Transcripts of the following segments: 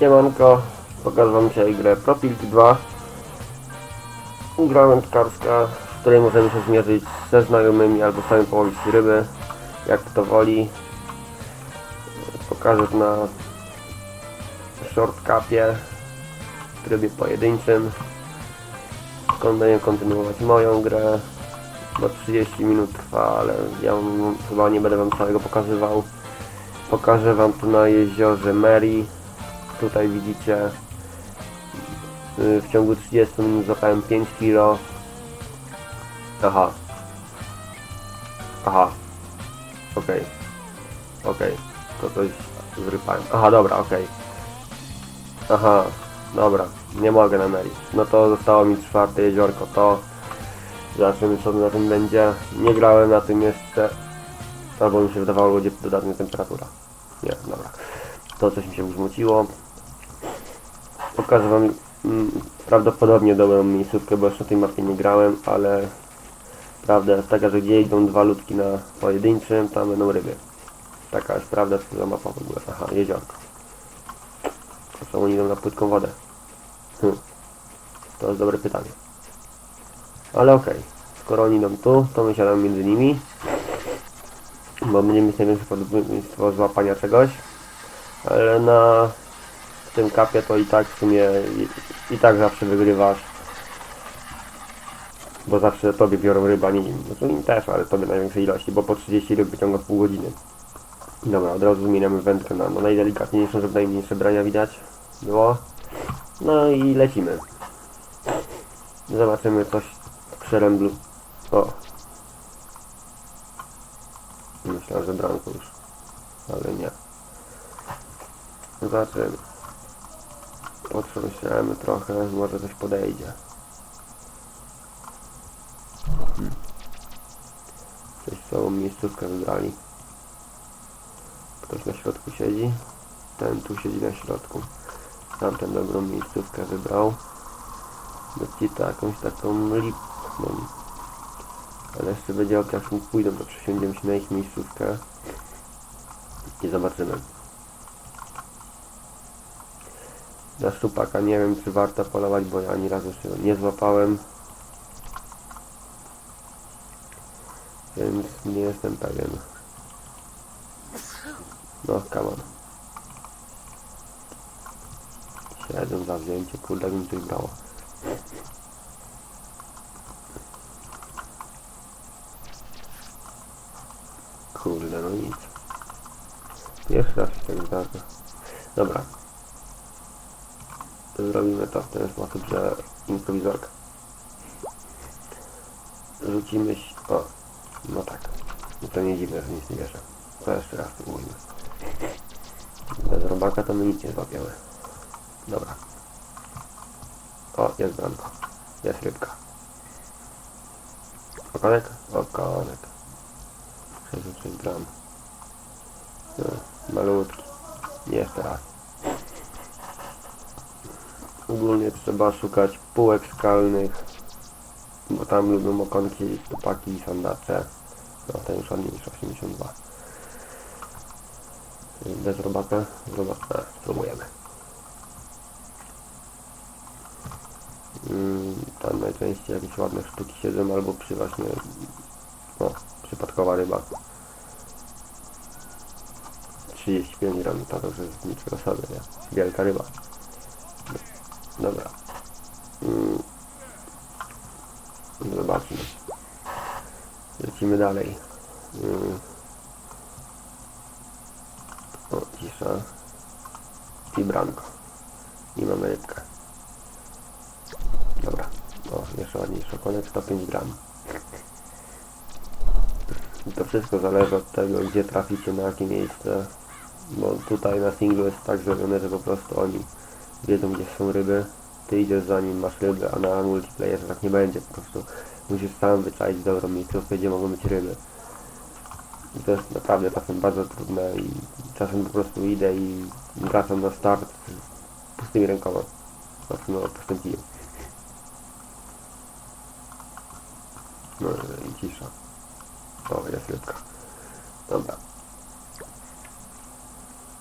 Siemanko, pokażę wam dzisiaj grę Propilk 2 Gra wędkarska, w której możemy się zmierzyć ze znajomymi albo sami połowić ryby, jak kto woli. Pokażę to na shortcapie w trybie pojedynczym. Będę kontynuować moją grę, bo 30 minut trwa, ale ja chyba nie będę wam całego pokazywał. Pokażę wam tu na jeziorze Mary. Tutaj widzicie y, w ciągu 30 minut złapałem 5 kilo. Aha. Aha. Okej. Okej. To coś zrypałem. Aha, dobra, okej. Aha, dobra. Nie mogę na Mary. No to zostało mi czwarte jeziorko. To zobaczymy co na tym będzie. Nie grałem na tym jeszcze. Albo mi się wydawało, będzie dodatnia temperatura. Nie, dobra. To coś mi się uzmuciło. Pokażę wam mm, prawdopodobnie dobrą miejscówkę, bo jeszcze na tej mapie nie grałem, ale prawda jest taka, że gdzie idą dwa ludki na pojedynczym, tam będą ryby. Taka jest prawda, co za mapa w ogóle. Aha, jeziorko. Co oni idą na płytką wodę? Hm. To jest dobre pytanie. Ale okej. Skoro oni idą tu, to my siadamy między nimi bo będziemy mieć największe prawdopodobieństwo złapania czegoś, ale na tym kapie to i tak w sumie i, i tak zawsze wygrywasz, bo zawsze tobie biorą ryba, nie im, no im też, ale tobie największej ilości, bo po 30 ryb wyciąga pół godziny. Dobra, od razu zmieniamy wędkę na no, najdelikatniejszą, żeby najmniejsze brania widać było. No i lecimy. Zobaczymy coś w przeręblu. O, Myślałem, że bramką już, ale nie. Zobaczymy. Potrząsiemy trochę, może coś podejdzie. Hmm. Coś całą miejscówkę wybrali. Ktoś na środku siedzi. Ten tu siedzi na środku. Tamten dobrą miejscówkę wybrał. Będzie jakąś taką lipną. Ale jeszcze będzie ok, jak mi pójdą, to przesiądziemy się na ich miejscówkę i zobaczymy. Na szczupaka nie wiem, czy warto polować, bo ja ani razu jeszcze nie złapałem. Więc nie jestem pewien. No, come on. Siedzą za wzięcie, kurde, mi coś brało. Kurde, no nic. Jeszcze raz się tak zdarza. Dobra. Zrobimy to w ten sposób, że improwizorka. Rzucimy się... O, no tak. No to nie dziwne, że nic nie bierze. To jeszcze raz spróbujmy. Bez robaka to my nic nie złapiemy. Dobra. O, jest bramka. Jest rybka. Okonek? Okonek. 66 gram. No, malutki. Jeszcze raz. Ogólnie trzeba szukać półek skalnych, bo tam lubią okonki, tupaki i sandacze. No ten już ładniejszy, 82. Bez robaka, robaka, spróbujemy. Mm, tam najczęściej jakieś ładne sztuki siedzą albo przy właśnie, no, przypadkowa ryba. 35 gram, to już jest niczego sobie, nie? Wielka ryba. Dobra. Mm. Zobaczmy. Lecimy dalej. Mm. O, cisza. I bramko. I mamy rybkę. Dobra. O, jeszcze ładniejszy okonek, 105 gram. To wszystko zależy od tego, gdzie traficie, na jakie miejsce. Bo tutaj na singlu jest tak zrobione, że po prostu oni wiedzą, gdzie są ryby. Ty idziesz za nim, masz ryby, a na multiplayerze tak nie będzie. Po prostu musisz sam wyczaić dobrą miejscówkę, gdzie mogą być ryby. I to jest naprawdę czasem bardzo trudne i czasem po prostu idę i wracam na start z pustymi rękoma. Znaczy no, postąpiłem. No i cisza. O, jest rybka. Dobra.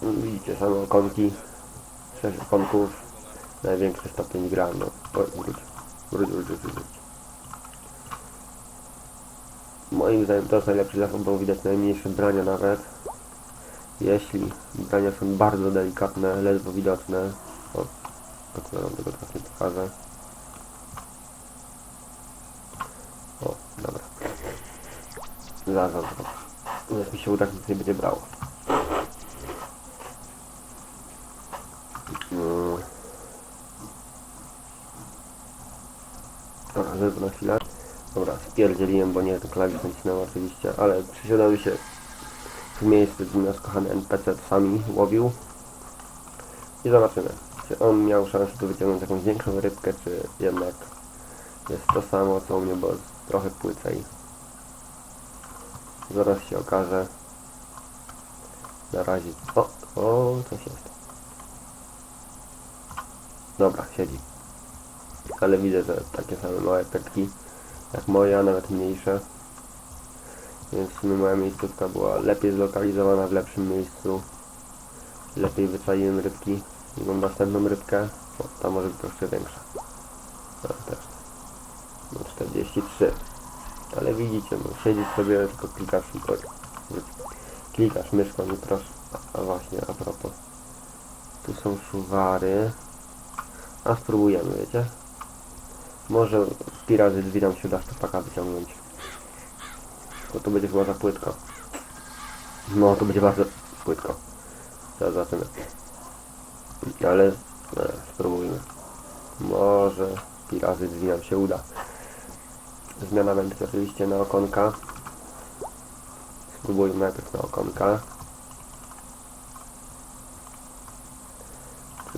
Widzicie, same okonki. 6 okonków, największy stopień gra, no. Oj, wróć, wróć. Moim zdaniem to jest najlepszy zachód, bo widać najmniejsze brania nawet. Jeśli brania są bardzo delikatne, ledwo widoczne, o, akurat tego teraz nie pokażę. O, dobra. Zaraz, zaraz. Jak mi się uda, nic nie będzie brało. Mm. Dobra, żeby na chwilę. Dobra, spierdzieliłem, bo nie ten klawisz nacisnąłem oczywiście, ale przysiadamy się w miejscu, gdzie nasz kochany NPC sami łowił. I zobaczymy, czy on miał szansę tu wyciągnąć jakąś większą rybkę, czy jednak jest to samo co u mnie, bo trochę płycej. Zaraz się okaże. Na razie... O, o, coś jest. Dobra, siedzi. Ale widzę, że takie same małe petki jak moja, nawet mniejsze. Więc w sumie moja miejscówka była lepiej zlokalizowana w lepszym miejscu. Lepiej wyczaiłem rybki. Mam następną rybkę. O, ta może być troszkę większa. No, też. No, 43. Ale widzicie, no, siedzisz sobie, tylko klikasz. Klikasz myszką i proszę. A, a właśnie, a propos. Tu są szuwary. A spróbujemy, wiecie? Może pi razy drzwi nam się uda szczepaka wyciągnąć. Bo to będzie chyba za płytko. No, to będzie bardzo płytko. Zaraz zobaczymy. Ale e, spróbujmy. Może pi razy drzwi nam się uda. Zmiana będzie oczywiście na okonka. Spróbujmy najpierw na okonka.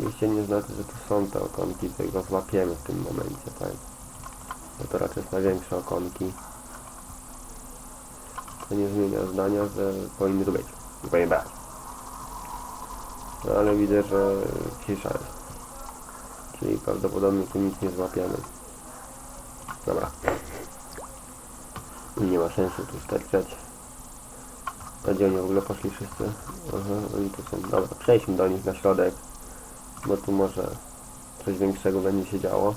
Oczywiście nie znaczy, że tu są te okonki, tylko złapiemy w tym momencie, tak? Bo to raczej jest największe okonki. To nie zmienia zdania, że powinny tu być. Powinien brać. No ale widzę, że cisza jest. Czyli prawdopodobnie tu nic nie złapiemy. Dobra. Nie ma sensu tu sterczeć. A gdzie oni w ogóle poszli wszyscy? Aha, oni tu są. Dobra, przejdźmy do nich na środek. Bo tu może coś większego będzie się działo.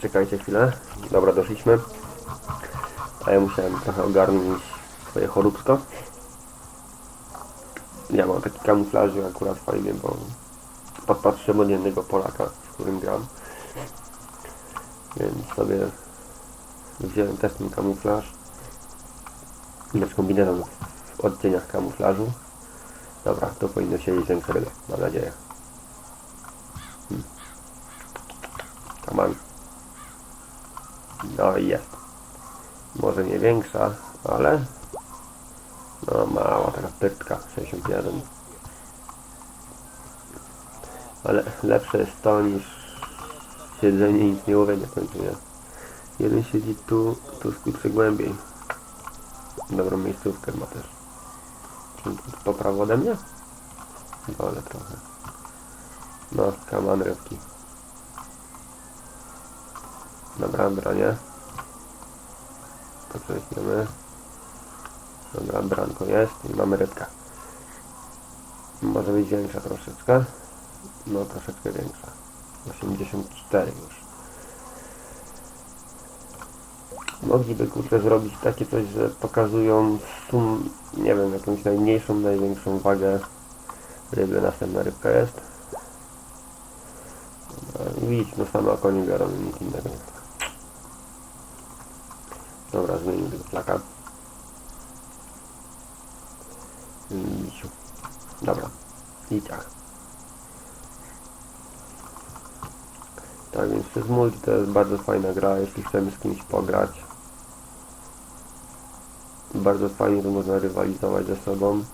Czekajcie chwilę. Dobra, doszliśmy. A ja musiałem trochę ogarnąć swoje choróbsko. Ja mam taki kamuflaż i akurat fajnie, bo podpatrzyłem od jednego Polaka, z którym gram. Więc sobie wziąłem też ten kamuflaż. Lecz kombinezon w odcieniach kamuflażu. Dobra, to powinno siedzieć większe ryby, mam nadzieję. Hmm. No i jest. Może nie większa, ale no mała taka pytka, 61. Ale lepsze jest to niż siedzenie i nic nie łowienie w końcu, nie? Jeden siedzi tu, tu skurczy głębiej. Dobrą miejscówkę ma też. Po prawo ode mnie? Dole trochę. No, kaman rybki. Dobra, branie. Prześniemy. Dobra, branko jest i mamy rybkę. Może być większa troszeczkę. No, troszeczkę większa. 84 już. Mogliby kurczę zrobić takie coś, że pokazują sum, nie wiem, jakąś najmniejszą, największą wagę ryby, następna rybka jest. Dobra, Widzicie, no same oko nie biorą, nic innego. Dobra, zmienimy tego plaka. Misiu. Dobra, i tak. Tak więc przez multi to jest bardzo fajna gra, jeśli chcemy z kimś pograć. Bardzo fajnie to można rywalizować ze sobą.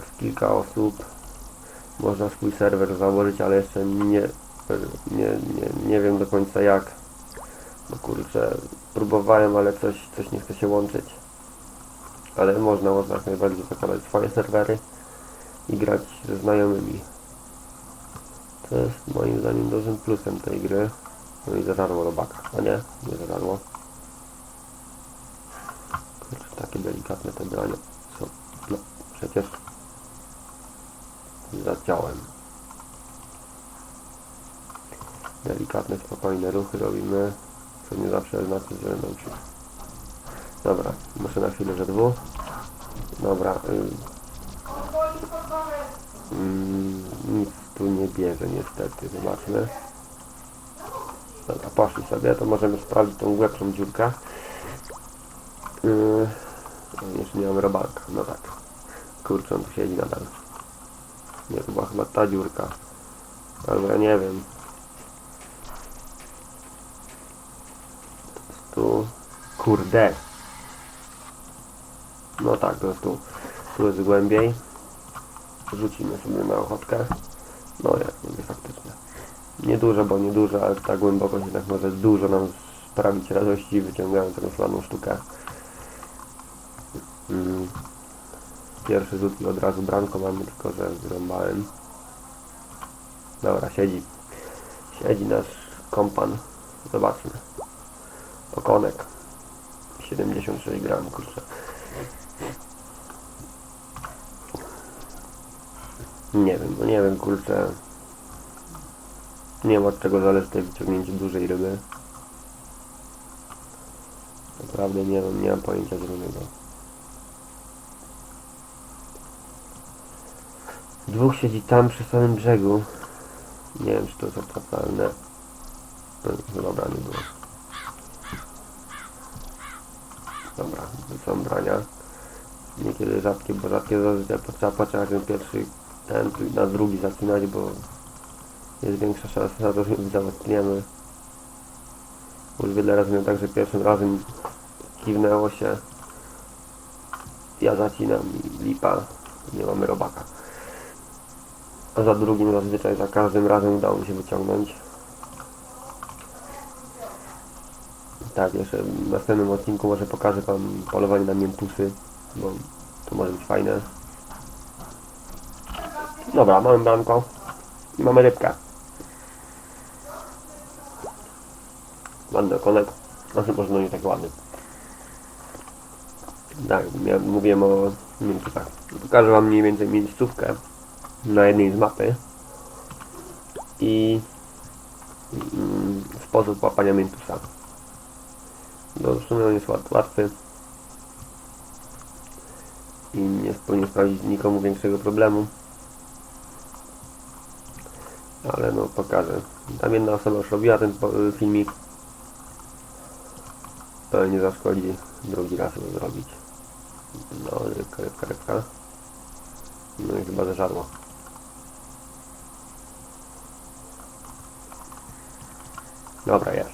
W kilka osób można swój serwer założyć, ale jeszcze nie, nie, nie, nie wiem do końca jak. No kurczę, próbowałem, ale coś, coś nie chce się łączyć. Ale można, można jak najbardziej zakładać swoje serwery i grać ze znajomymi. To jest moim zdaniem dużym plusem tej gry. No i za darmo robaka. A nie? Nie za darmo. Kurczę, takie delikatne te branie są. No, Przecież zaciąłem. Delikatne, spokojne ruchy robimy, co nie zawsze znaczy, że nam się... Dobra, muszę na chwilę, że dwóch. Dobra, y... mm, nic tu nie bierze niestety, zobaczmy. Dobra, poszli sobie, to możemy sprawdzić tą głębszą dziurkę. Yy, jeszcze nie mam robalka, no tak. Kurczę, on tu siedzi nadal. Nie, to była chyba ta dziurka. Albo ja nie wiem. Tu. Kurde. No tak, to jest tu. Tu jest głębiej. Rzucimy sobie na ochotkę. No jak mówię, faktycznie. Nieduże, bo nieduże, ale ta głębokość jednak może dużo nam sprawić radości wyciągając taką słaną sztukę. Mm. Pierwszy rzut i od razu bramko mamy, tylko że zrąbałem. Dobra, siedzi. Siedzi nasz kompan. Zobaczmy. Okonek. 76 gram, kurczę. Nie wiem, no nie wiem, kurczę. Nie wiem od czego zależy to wyciągnięcie dużej ryby. Naprawdę nie wiem, nie mam pojęcia zielonego. Dwóch siedzi tam przy samym brzegu. Nie wiem, czy to jest opłacalne. Dobra, nie było. Dobra, są brania. Niekiedy rzadkie, bo rzadkie zazwyczaj trzeba poczekać na pierwszy ten, na drugi zaczynać, bo jest większa szansa na to, że załatwiamy. Już wiele razy miałem tak, że pierwszym razem kiwnęło się. Ja zacinam i lipa. Nie mamy robaka. A za drugim zazwyczaj za każdym razem udało mi się wyciągnąć. Tak, jeszcze w następnym odcinku może pokażę Wam polowanie na miętusy, bo to może być fajne. Dobra, mamy bramko i mamy rybkę. Ładny okonek, znaczy może nie tak ładny. Tak, ja mówiłem o miętusach. Pokażę Wam mniej więcej miejscówkę na jednej z mapy i mm, sposób łapania miętusa. No w sumie on jest łat, łatwy i nie powinien sprawić nikomu większego problemu. Ale no pokażę. Tam jedna osoba już robiła ten filmik. To nie zaszkodzi drugi raz to zrobić. No, rybka. No i chyba zażarło. Dobra, jest.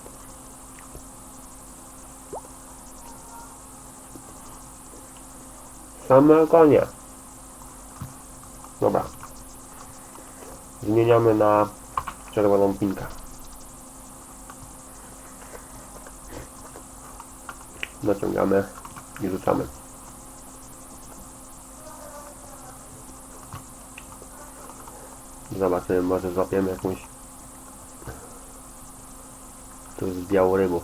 Same konie. Dobra. Zmieniamy na czerwoną pinkę. Naciągamy i rzucamy. Zobaczymy, może złapiemy jakąś tu jest białą rybą.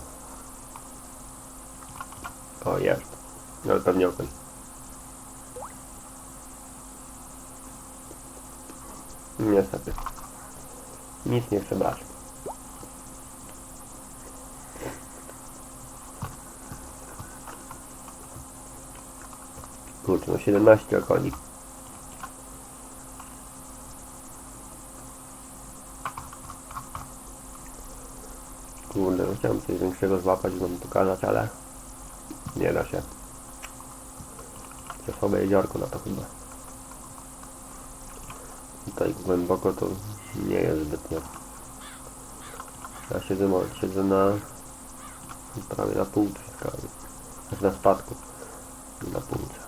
O, jest. Ale pewnie okoń. Niestety. Nic nie chcę brać. Kurczę, no 17 okoni. Kurde, no chciałem coś większego złapać, wam pokazać, ale nie da się. To słabe jeziorko na to chyba. Tutaj głęboko to nie jest zbytnio. Ja siedzę, siedzę na prawie na półce skały. Znaczy na spadku. Na półce.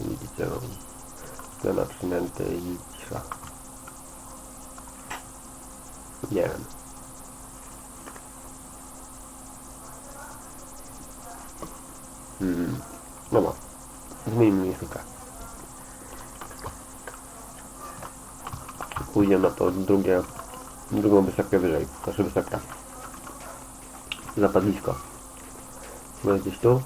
Widzicie, no. Tlena przynęty i cisza. Nie wiem. Hmm. Dobra. Zmienimy miejscówkę. Pójdziemy na to drugie, drugą wysepkę wyżej. Znaczy wysepka. Zapadlisko. No gdzieś tu.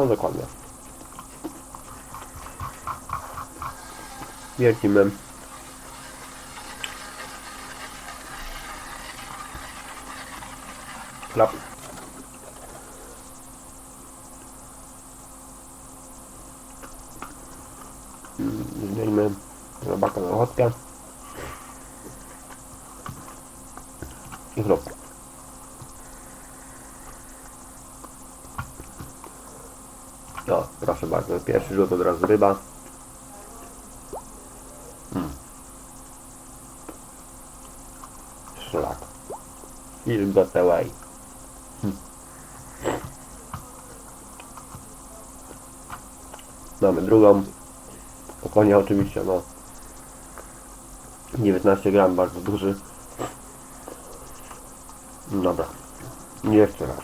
No dokładnie. Wiercimy. Klap. Zmieńmy robaka na ochotkę. I. O, proszę bardzo, pierwszy rzut od razu ryba. Mm. Szlak. Film got away. Hmm. Mamy drugą. Po konia oczywiście, no. 19 gram, bardzo duży. Dobra. Jeszcze raz.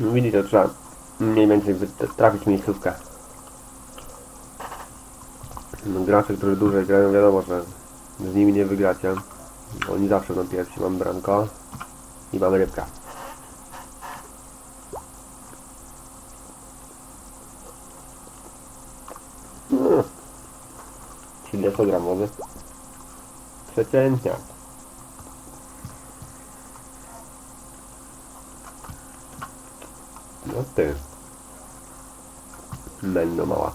No Widzicie, trzeba mniej więcej trafić miejscówkę. No, gracze, którzy dłużej grają, wiadomo, że z nimi nie wygracie. Oni zawsze na pierwsi mamy bramko i mamy rybka. No. 30 gramowy. Przeciętnia. No ty. Mendo mała.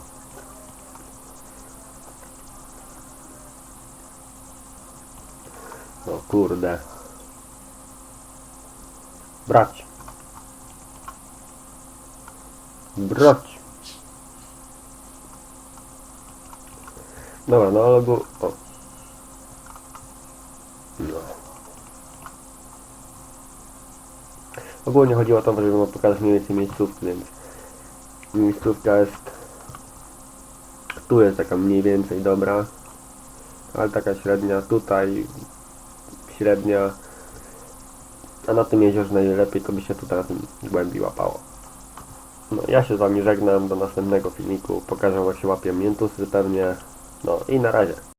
No kurde. Brać. Brać. Dobra, no ale go... O. No. Ogólnie chodziło o to, żeby pokazać mniej więcej miejscówki, więc miejscówka jest tu jest taka mniej więcej dobra, ale taka średnia tutaj, średnia, a na tym jeziorze najlepiej to by się tutaj na tym głębi łapało. No ja się z wami żegnam, do następnego filmiku, pokażę jak się łapie miętusy pewnie, no i na razie.